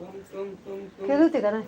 खेळ होते का नाही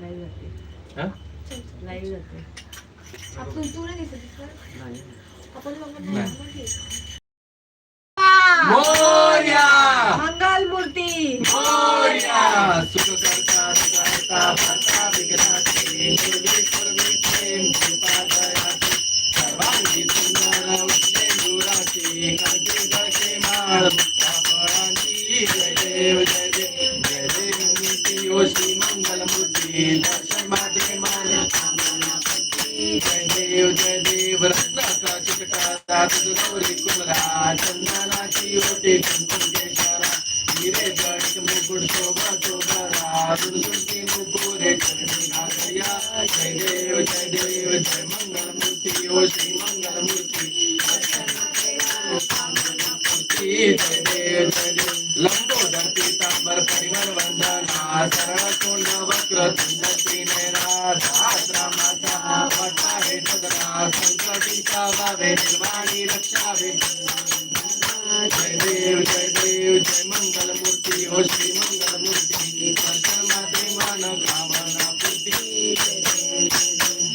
जाते. हा? जाते. आपण तू नाही दिसत का? नाही. आपण. मोरया! मंगल मूर्ती. मोरया! सुख करता सुखारता भरता जय देव जय देव रत्नाचा चिकटा दात गौरी कुमरा चंदनाची ओटी कुंकुम केशरा हिरे गणित मुकुट शोभा शोभरा दुर्गुंती मुकुरे चरणी घालया जय देव जय देव जय मंगल मूर्ती ओ श्री मंगल मूर्ती जय देव जय संकटीचा रक्षावे जय देव जय देव जय मंगल मूर्ती ओ श्री मंगल मूर्ती दर्शन मान कामना पूर्ती।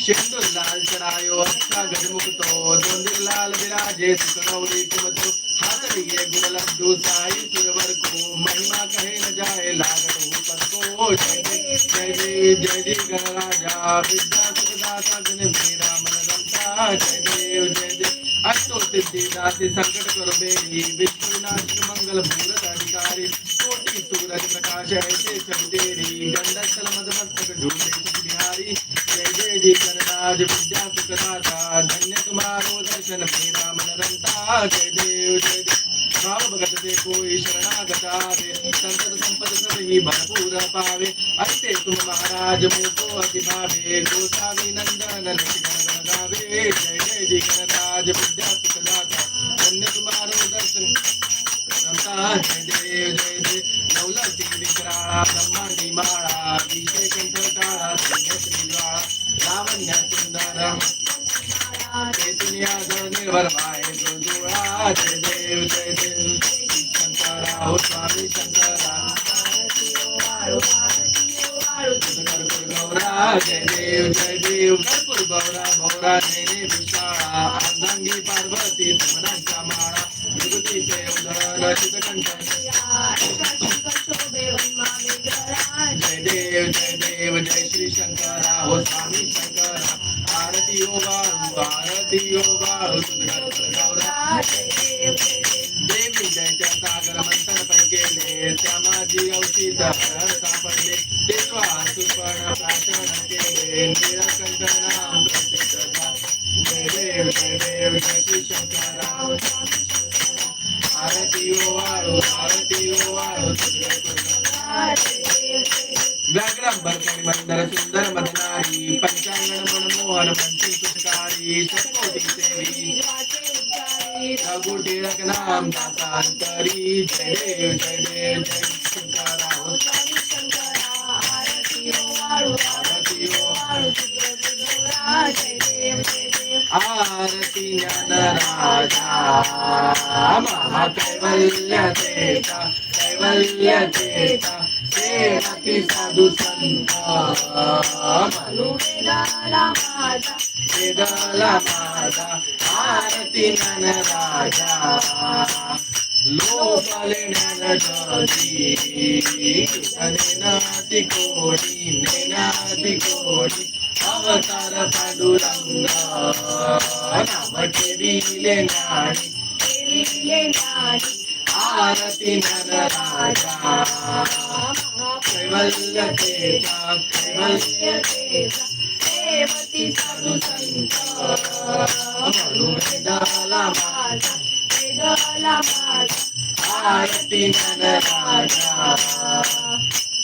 शेंदूर लाल चढायो अक्षा गजमुखतो दोंदीर लाल विराजे सुखगौरी कुमतो हाथ लिए गुण लड्डू साई सुरवर को महिमा कहे न जाए लागत ऊपर को जय देव जय देव जय देव गणराजा विद्या सुखदाता गण मेरा मन रमता जय देव जय देव अष्टो सिद्धि दाति संकट करो बेरी विष्णु नाथ मंगल भूरत अधिकारी कोटि सूरज प्रकाश ऐसे सब तेरी गंडस्थल मदमस्तक झूले सुख बिहारी जय जय जी गणराज विद्या सुखदाता धन्य तुम्हारो दर्शन मेरा मन रमता जय देव जय देव भाव भगत से कोई शरणागत आवे संतत संपद सब ही भरपूर पावे ऐसे तुम महाराज मुझको अति भावे गोसावी नंदन नित्य गण जय जय धन्य तुम्हारो रमता जय देव जय देव नवलती विक्राळा ब्रह्मांडी माळा विषय कंठ काळा जय देव जय देव स्वामी शंकरा जय देव जय देव कर्पूर गौरा भौरा नेने विशाळा अर्धांगी पार्वती सुमनांच्या माळा विभूती विभूतीचे उदर चितकंठ जय देव जय देव जय श्री शंकरा हो स्वामी शंकरा आरती ओ बाळू आरती ओ बाळू सुंदर गौरा देवी जयत्या सागर मंथन पण केले त्या माझी अवचित सापडले देवा सुपर्ण प्राशन केले निरकंठ नाम प्रत्येक जय देव जय देव जय श्री शंकरा आरती ओ वाळू आरती आरती राजा महाकैवल्य देता कैवल्य देता सेवती साधू संत वेदला माझा आरती ज्ञान राजा लोकले ज्ञान ज्योती नेनाती कोडी नेनाती कोडी अवतार पांडुरंग नाम ठेविले ज्ञानी आरती नर राजा कैवल्य तेजा कैवल्य साधू संत मनुवेदाला आरती नर राजा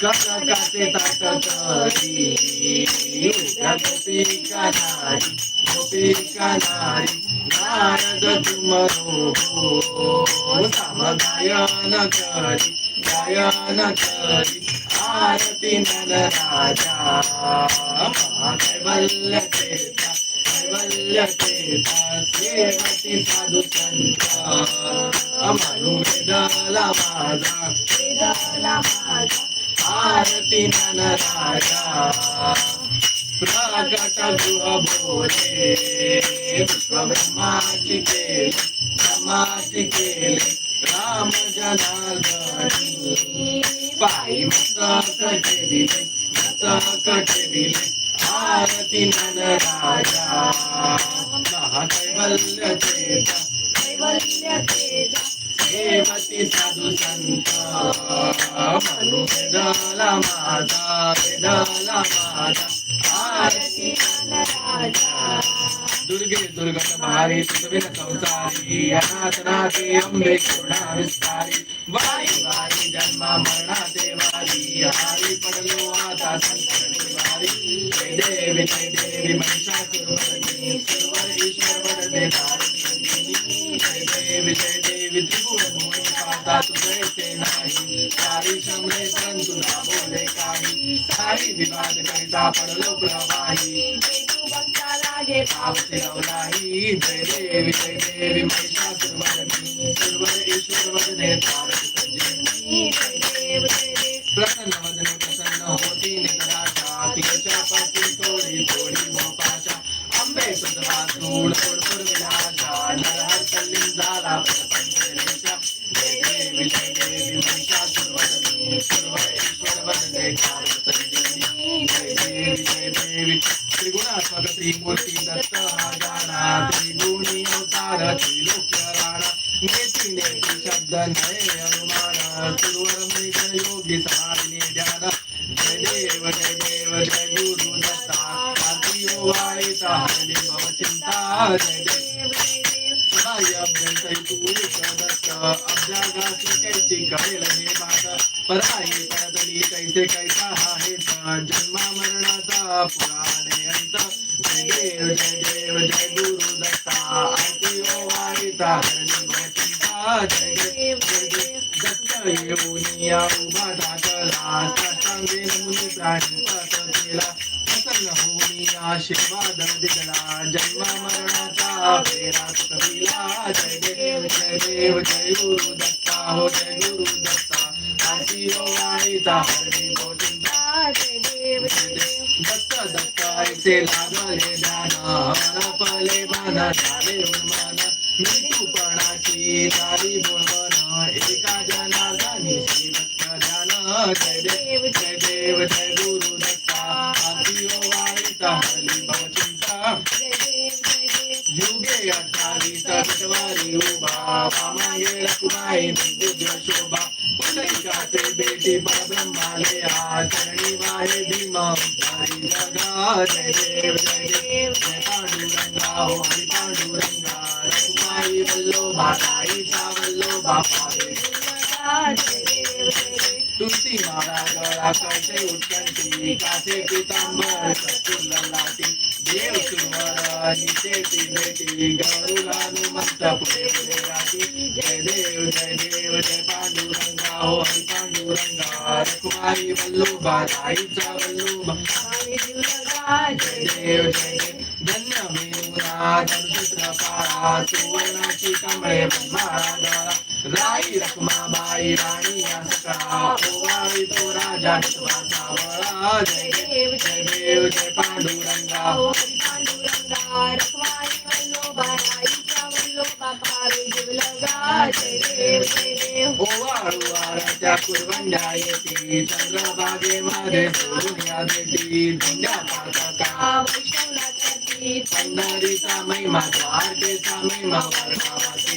कनकाचे ताट करी जगती कानारी गोपी कानारी नारद तुमरो सम गायन करी गायन करी आरती नल राजा कैवल्य तेजा कैवल्य तेजा सेवती साधू संत मनुवेदला माझा. आरती नन राजा गृह भोले विश्व केले ब्रह्माची केले राम जनार्दनी. पायी मस्तक केले मस्तक ठेविले आरती नन राजा महाकैवल्य चेता हेमती साधू संत म्हणू वेदला माझा वेदला माझा आरती दुर्गे दुर्गत भारी तुझविन संसारी अनाथ अम्बे करुणा विस्तारी वारी वारी जन्मा मरणा देवारी हारी पडलो आता संकट वारी. जय देवी जय देवी महिषासुरमर्दिनी सुरवर ईश्वर वरदे तारिणी जय देवी जय देवी त्रिभुवन भुवन पाता तुझे ते नाही. सारी शमले परंतु ना बोले काही. सारी विवाद करिता पडलो प्रवाही. पावते लावलाही जय देवी जय देवी महिषासुरमर्दिनी ईश्वर प्रसन्न वदन प्रसन्न होती निकराशा तिच्या पासून थोडी थोडी मोपाशा अंबे सुधवा धूळ पुरपुर विलाशा नरहर झाला मरणाचा जय देव जय देव जय गुरु दत्ता आरती वाईता हरणी भव जय देव जय देव दत्त येऊनिया उभा दाखला साष्टांगेन मुनी प्राणी पतला प्रसन्न होऊनी आशीर्वाद दिला जन्म मरणाचा फेरा कविला जय देव जय देव जय गुरु दत्ता हो जय गुरु दत्ता आरती हो वाईता हरणी गोविंदा दत्त दत्त ऐसे लागले ध्यान पले मान झाले उन्मान मृत्यूपणाची दारी बोलवन एका जनार्दनी श्री दत्त ध्यान जय देव जय देव जय गुरु दत्ता आरती हो वाईता हरली भवचिंता युगे अठ्ठावीस विटवारी उभा वामांगे रकुमाई दिव्य शोभा पुंडलिकाचे बेटी परब्रह्माले आ चरणी वाहे भीम हरी जगा जय देव जय देव जय पांडुरंगा हो हरी पांडुरंगा रकुमाई वल्लोभा ताईचा वल्लोभा पावे तुलसी माळा गळा कळते उत्कंठी कासे पितांबर सत्तुर लाटी देव सुरवर निचे ती बेटी गरुडानुमंत पुढे पुढे राठी जय देव जय देव जय पांडुरंगा हो हरी पांडुरंगा रकुमाई वल्लोबा ताईचा वल्लोबा जय देव जय देव धन्य मेरुना धनुचित्र पारा सुवर्णाची कमळे ब्रह्माळा गळा राई रखमाबाई राणी या सकळा ओवाळी तो राजा सावळा जय देव जय देव जय पांडुरंगा ओवाळू वाराच्या कुरवंड्या येती चंद्रभागेमध्ये सोडून या देती धुंड्या पातका पंढरीचा महिमा द्वारकेचा महिमा वर्षावाची जय देव जय देव जय पांडुरंगा हो हरी पांडुरंगा रखुमाई वल्लोबा राईच्या वल्लोबा पावे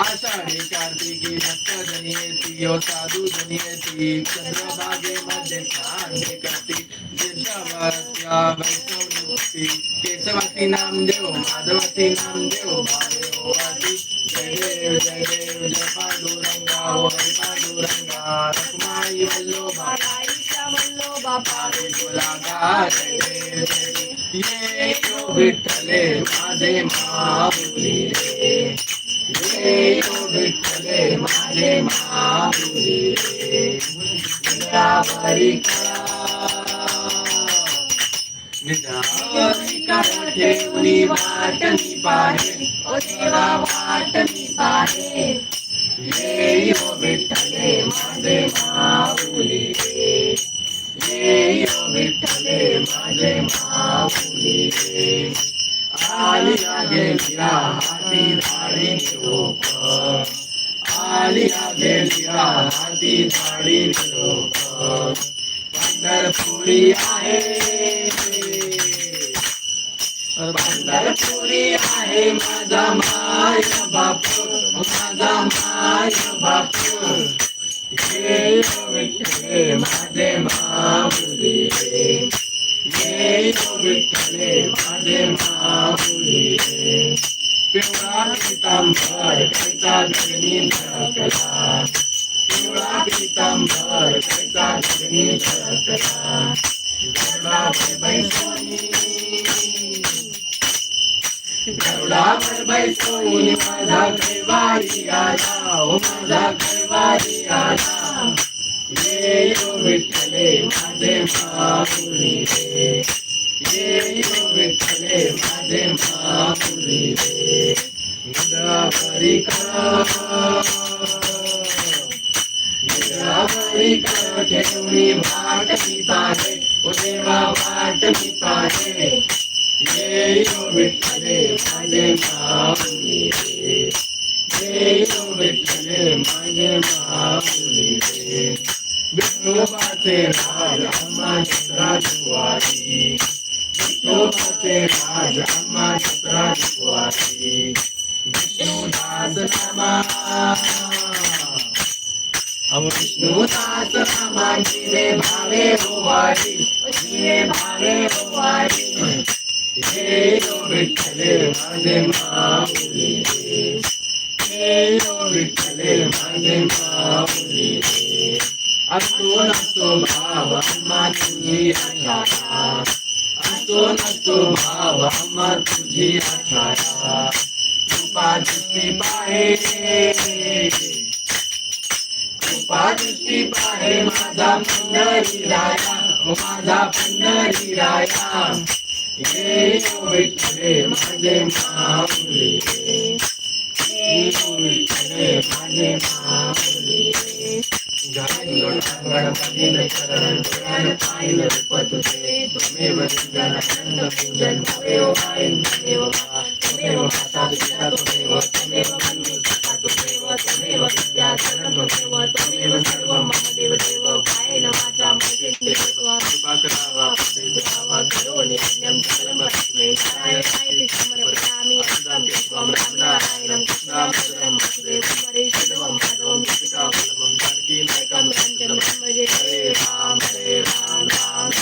आषाढी कार्तिकी भक्त जनी येती ओ साधू जनी येती चंद्रभागेमध्ये स्नान करती दीर्घवर्त्या वैष्णव मुक्ती केशवती नामदेव माधवती नामदेव भावेवाती जय देव जय देव जय पांडुरंगा हो हरी पांडुरंगा रखमाई वल्लोबा पावे गुलागा जय देव जय देव ये विठ्ठले माझे माऊली रे. माऊली रे निरावरी निरावरी करा ठेवली वाट मी पाहे ओ देवा वाट मी पाहे ये यो विठ्ठले माझे माऊली रे ये आलिया गेलिया हाती धाडी निरोप आलिया गेलिया हाती धाडी निरोप पंढरपुरी आहे पंढरपुरी आहे माझा माय बापू माझा माय बापू ये विठ्ठले माझे माऊली रे. ये विठ्ठले माझे माऊली रे. पिवळा पितांबर कैचा धरणी झळकला पिवळा पितांबर कैचा धरणी झळकला गरुडावर बैसोनी गरुडावर बैसोनी माझा कैवारी आला हो माझा कैवारी आला ये विठ्ठले माझे रे ये यो विठ्ठले माझे माऊली रे निरावरी निरावरी ठेवणी वाट मी पाहे ओ देवा वाट मी पाहे ये यो विठ्ठले माझे माऊली रे ये यो विठ्ठले माझे माऊली रे विठोबाचे राज आम्हा चंद्राजुवारी विठोबाचे राज आम्हा चंद्राजुवारी विष्णुदास नामा विष्णुदास नामा जिने भावे ओवारी जिने भावे ओवारी हे यो विठ्ठले माझे माऊली रे हे यो विठ्ठले माझे माऊली रे असो नसो भाव आम्हा तुझी नसतो नसतो भावा भाव तुझी आशा कृपा दृष्टी पाहे. कृपा दृष्टी पाहे माझा पंढरी राया. माझा पंढरी राया. हे विठ्ठले माझे माऊली. हे विठ्ठले माझे माऊली. रे त्वमेव त्वमेव माता पिता त्वमेव त्वमेव बंधु सखा त्वमेव त्वमेव विद्या शरण त्वमेव त्वमेव सर्वं मम देव देव कायेन वाचा मनसेन्द्रिय कृपा करावा करावा करोमि यज्ञं सकलं परस्मै नारायणाय समर्पयामि अस्तं विश्वं रामनारायणं कृष्णापदं वासुदेवं हरेशदवं माधवं पितामलं जानकी नायकं रञ्जनं भजे हरे राम हरे राम राम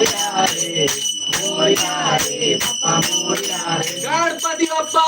मोरया रे मोरया रे बाप्पा मोरया रे गणपती बाप्पा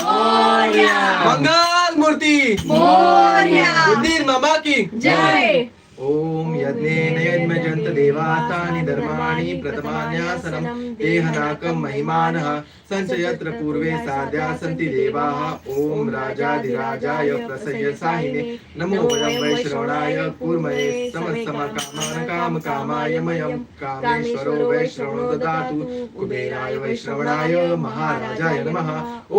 मोरया. मंगल मूर्ती मोरया. मंदिर मामा की जय ओम यज्ञेन यज्ञजन्त देवातानि धर्माणि प्रथमान्यासनं देहनाकं महिमानः सञ्चयत्र पूर्वे साध्या सन्ति देवाः। ॐ राजाधिराजाय प्रसय्य साहिने नमो वयं वैश्रवणाय कुर्मये समसमकामान कामकामाय मयं। कामेश्वरो वैश्रवणो ददातु कुबेराय वैश्रवणाय महाराजाय नमः।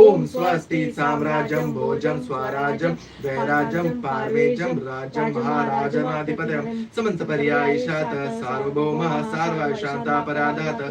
ॐ स्वस्ति साम्राज्यं भोजं स्वराज्यं वैराज्यं पार्वेजं राज्यं महाराजनाधिपत्यं समन्तपर्यायशात सार्वभौमः सार्वशान्तापराधात्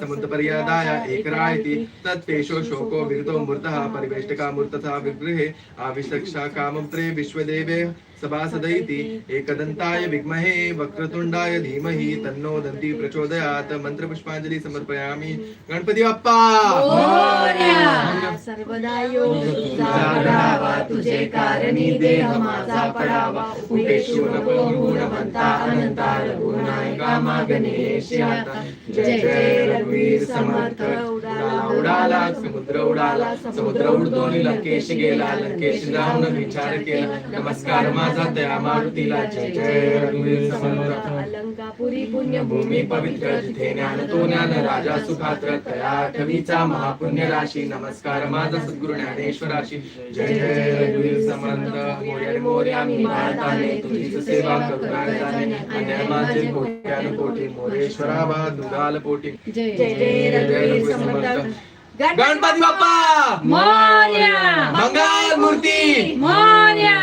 समन्तपर्यादाय एकरा इति तत्पेशो शोको विरतो मूर्तः परिवेष्टका मूर्तथा विगृहे आविशक्षा कामं प्रे विश्वदेवे। सभासदैति एकदन्ताय विद्महे वक्रतुण्डाय धीमहि तन्नो दन्ति प्रचोदयात् मन्त्रपुष्पाञ्जलि समर्पयामि. गणपती बाप्पा! मोरया. सर्वदा योग तुझा घडावा तुझे कारणी देह माझा पडावा. उपेशू नको गुणवंता अनंता रघुनायका गणेश आता जय जय रघुवीर समर्थ उडाला उडाला समुद्र उडाला. समुद्र उडतो लंकेश गेला लंकेश जाऊन विचार केला. नमस्कार माझा त्या मारुतीला जय जय रघुवीर समर्थ. अलंकापुरी पुण्य भूमी पवित्र जिथे ज्ञान तो ज्ञान राजा सुखात्र तया आठवीचा महापुण्य राशी नमस्कार. माझा सद्गुरु ज्ञानेश्वराशी जय जय रघुवीर समर्थ. मोर्या मोर्या मी भारताने तुझीच सेवा करू जाणे माझे कोट्यान कोटी मोरेश्वरा बा दुगाल पोटी. जय जय रघुवीर समर्थ. गणपती बाप्पा मोरया मंगल मूर्ती मोरया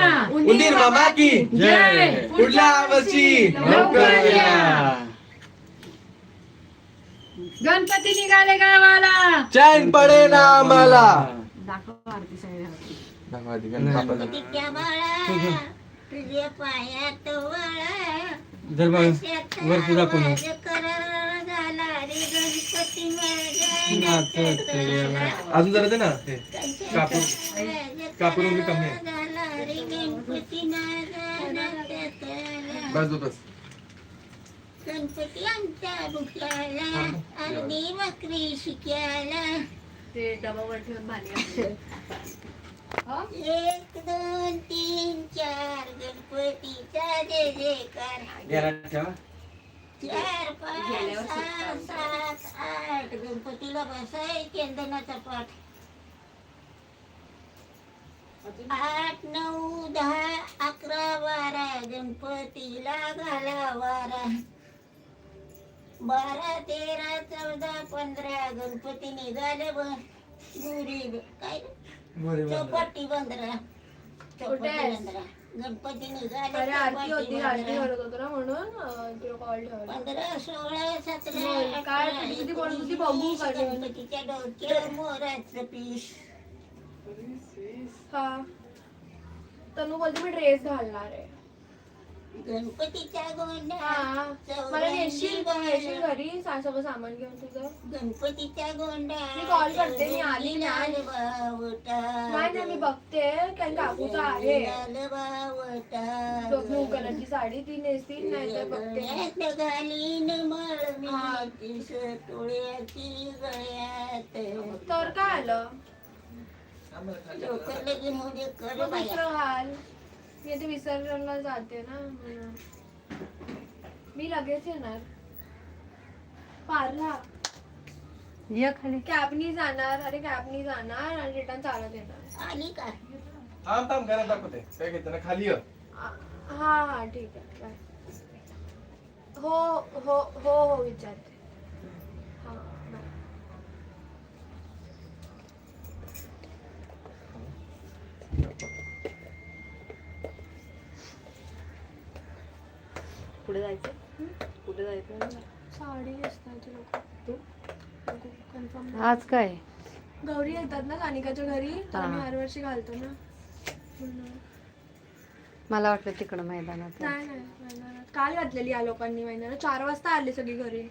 मामा की जय. पुढल्या वर्षी लवकर या गणपती निघाले गावाला चैन पडे ना आम्हाला दाखव आरती सगळ्या दाखवा आधी गणपती बाप्पाला. तिच्या बाळा तुझ्या पायात वळा जर बघ वरती दाखव ना. आवाज करार झाला रे गणपती नाचत माझ्या गेला. अजून जरा दे ना ते कापूर कापूर कमी आहे. बस बस, बस गणपती आमच्या बुक्याला अगदी शिक्याला ते डबावर ठेवून भारी एक दोन तीन चार गणपतीचा ठेवा चार पाच सहा सात आठ गणपतीला बसाय चंदनाचा पाठ. आठ नऊ दहा अकरा बारा गणपतीला घाला वारा बारा तेरा चौदा पंधरा गणपती निघाले ब गुरी काय? चौपट्टी बंदरा? बंदरा. गणपती अरे आरती होती आरती बंदरा. करत होतो ना म्हणून अं, तुला कॉल ठेवला. पंधरा सोळा सतरा बोल, काय अठरा, किती किती बोलत होती? बघू एकोणीस, का ते? गणपतीच्या डोक्यावर मोराचं पीस. हा. तनु बोलते मी ड्रेस घालणार आहे. गणपतीच्या गोंड्या हा. मला नेशील का? येशील घरी? सा- सगळं सामान घेऊन तुझं? गणपतीच्या गोंड्या मी call करते, मी आली ना. लाल बावटा. नाही ना मी बघते. कारण काकूचा आहे. ब्लू कलरची साडी ती नेसतील नाही तर बघते घालीन हा. गळ्यात. तर काय आलं? लवकर लगीन दे कर घाल मी आता विसर्जनला जाते ना म्हणून. मी लगेच येणार. पार्ला. ये खाली. कॅबनी जाणार अरे कॅबनी जाणार आणि रिटर्न चालत येणार. आली का थांब थांब घरात दाखवते. काय घेते ना खाली ये. आ- हा हा ठीक आहे बाय. हो हो हो हो विचारते. हा बाय. पुढे जायचं? पुढे जायचं? साडी असतात लोक. तू? कन्फर्म आज काय? गौरी येतात ना सानिकाच्या घरी तर आम्ही हा. हरवर्षी घालतो ना. म्हणून. मला वाटलं तिकडं मैदानात. नाही नाही मैदानात. काल घातलेली या लोकांनी मैदानात. चार वाजता आली सगळी घरी.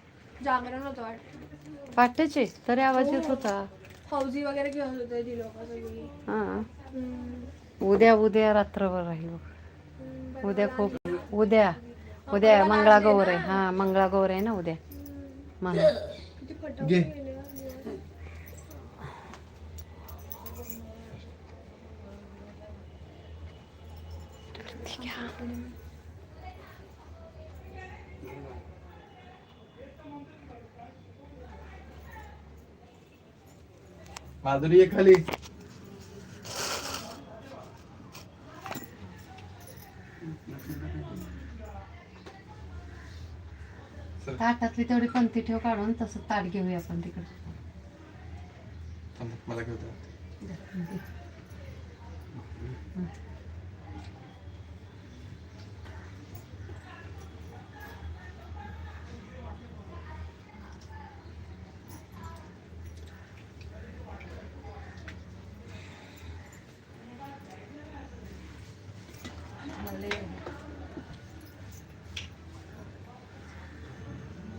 जागरण होतं वाटतं. पाठचे? तरी आवाज येत होता. फौजी वगैरे घेऊन होते ती लोक सगळी. हा. हम्म. उद्या उद्या रात्रभर राहील. हम्म, उद्या खूप. उद्या. उद्या मंगळागौर आहे. हा मंगळागौर आहे ना उद्या म्हणून घे. दिवस. माधुरी ये ताटातली तेवढी पंक्ती ठेव काढून तसं ताट घेऊया आपण तिकडे. मला घेऊ दे.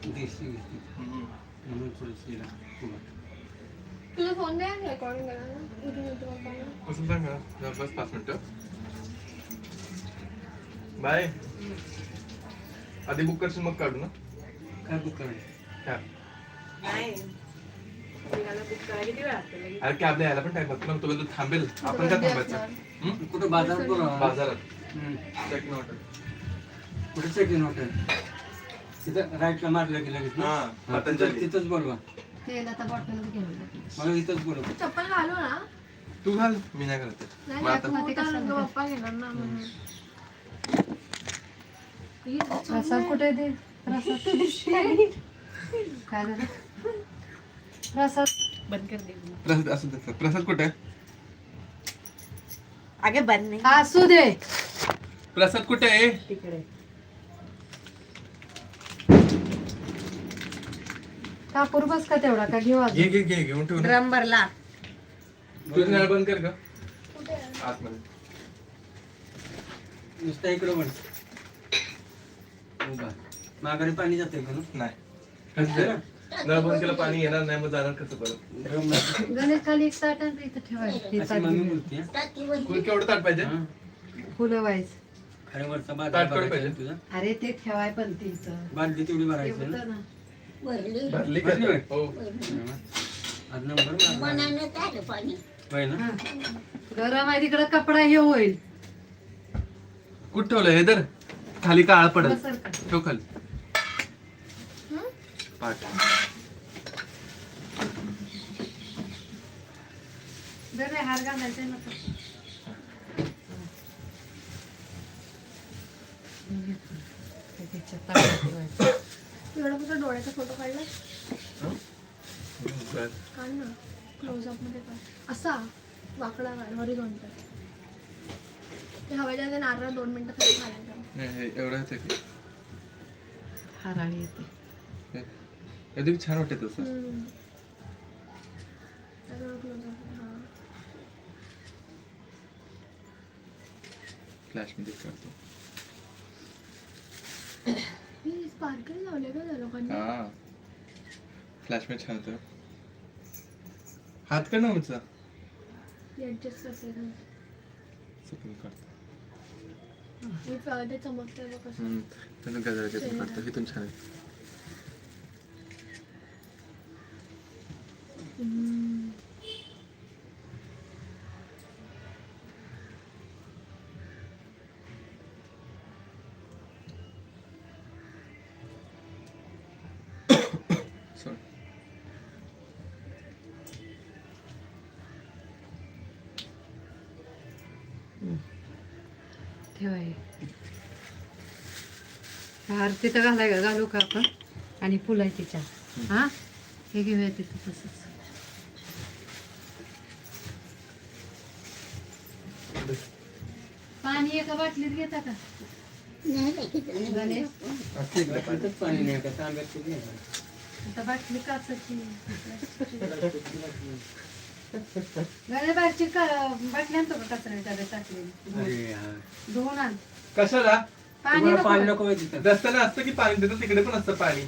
देशी घेतली म्हणून थोडीशी लागते. तुझा फोन नाही रेकॉर्डिंग करायला इथून येतो पप्पाला. बसून सांग ना जरा बस पाच मिनिटं बाय आधी बुक करशील मग काढू ना काय बुक करायचं कॅब अरे कॅबला यायला पण टाइम लागतो ना तो बोलतो थांबेल आपण काय थांबायचं हं? कुठं बाजारात बोला बाजारात चेक नॉट कुठे चेकिंग हॉटेल तिथं राईटला मारलं की लगेच ना? हा, हा, पतंजली. तिथं- तिथंच बोलवा. बॉटल घेऊन. मला इथंच बोलवा. चप्पल घालू ना. तू घाल मी नाही करत नाही मग आता तू तर नंतर पप्पा घेणार ना म्हणून. ही चप्पल प्रसाद कुठे दे प्रसाद काय झालं? प्रसाद बंद कर दे. प्रसाद असू दे प्रसाद कुठे आहे? अगे बंद नाही. असू दे. प्रसाद कुठे आहे? तिकडे. कापूर बस का तेवढा का घेऊ घे घे घे घेऊन ठेवू ना. ड्रम भरला नळ बंद कर ग? आतमध्ये नुसतं इकडं पण उभा माघारी पाणी जाते का ना नाही? नळ बंद केलं पाणी येणार नाही मग जाणार कसं परत ड्रम गणेश खाली एक ताट आणि इथं ठेवायचं अशी मम्मी. बोलते हा. केवढं ताट पाहिजे हा. फुलं व्हायचं खऱ्या वरचा भरायचा पाहिजे. तुझा अरे ते ठेवाय पण ते इथं बालदी तेवढी भरायची ना. भरली. भरली का? भरली होय? हो. आज नंबर मारला. मनानं चालू पाणी. होय ना. गरम आहे तिकडं कपडा हे होईल. कुठं ठेवलं? हे तर खाली काळ पडल. का? ठेव खाली. हं? पाठ. हार घालायचे ठेवायचं. एवढा फक्त डोळ्याचा फोटो काढला. काढ ना क्लोजअपमध्ये काढ. असा वाकडा काढ हॉरिझॉन्टल ते हवेच्या ते नारळ दोन मिनिटं खाली घालायचं एवढं होतं की. हाराळी येते. हे- हे छान वाटत तसं. हा. करतो हे स्पार्कल लावले का त्या लोकांनी. हा. फ्लॅशमध्ये छान होतं. हात कर ना आमचा ऍडजस्ट करते ना. चुकून काढतो. मी ते चमकतंय बघ कसं. हम्म. काय झालं त्यातून काढतो. इथून छान आहे. हार तिथं घालाय का घालू का आपण? आणि फुलं आहे तिच्या. हा? हे घेऊया तिथं तसंच. पाणी एका बाटलीत घेता का. गणेश पाणी नाही का? आता बाटली काचाची. गणे बाहेरची का बाटली आणतो का कचऱ्याने डब्यात टाकलेली? अरे यार. धुवून आण. कशाला? तुम्हाला पाणी नको तिथं. रस्त्याला असतं की पाणी देतं तिकडे पण असतं पाणी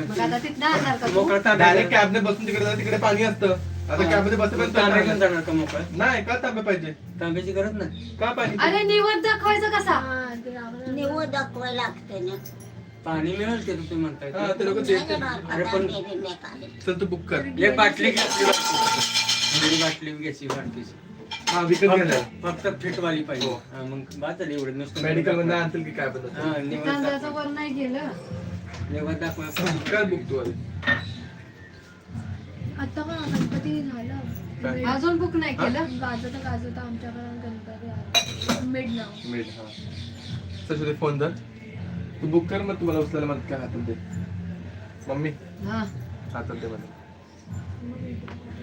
मग आता तिथं आणणार का तू? मोकळा तांब्या डायरेक्ट कॅबने बसून तिकडे तिकडे पाणी असतं आता कॅबमध्ये बसेपर्यंत तांब्या घेऊन पाणी जाणार का मोकळा नाही का तांबे पाहिजे तांब्याची गरज नाही का पाणी अरे निवड दाखवायचं कसा हा, ते लागलं. निवड दाखवायला लागतं ना पाणी मिळेल ते तुम्ही म्हणताय हा ते. ते लोक नाही देते ना, अरे पण-. चल तू बुक कर एक बाटली घेतली बाटली बाटली घ्यायची बाटलीची हा विकत घेणार. फक्त फक्त फिटवाली पाहिजे. हो. हा, मग झाली एवढं नुसतं मेडिकलमध्ये आणतील की काय पण हा, निवड तांदळाचं दाखवा. वर नाही गेलं. निवड दाखवा कर बुक तू आधी आता का गणपती झाला. काय? अजून बुक नाही केलं. गाजवता गाजवता आमच्याकडे गणपती आला. मिड नाव मिळ हा. सर फोन धर. तू बुक कर मग तुम्हाला उचलायला मदत काय हातात दे. मम्मी हा. हातात दे मला.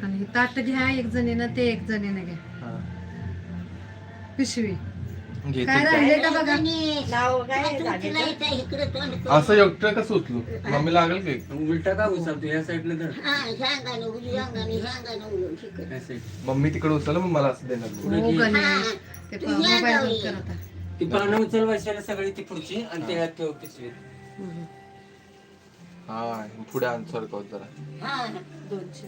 आणि हे ताट घ्या एक जणीनं ते एक जणीनं घ्या. पिशवी. काय. राहिले का बघा. असं एकटं कसं उचलू मम्मी लागेल की? उलटा का उचलतो? या साईडनं तर हा. मम्मी तिकडे उचललं मग मला असं देणार. हो हा, ते कर पानं उचल वर्षाला सगळी ती पुढची आणि ते ठेव पिशवीत हम्म. हा पुढे आण सरकवत जरा. हा. दोनशे.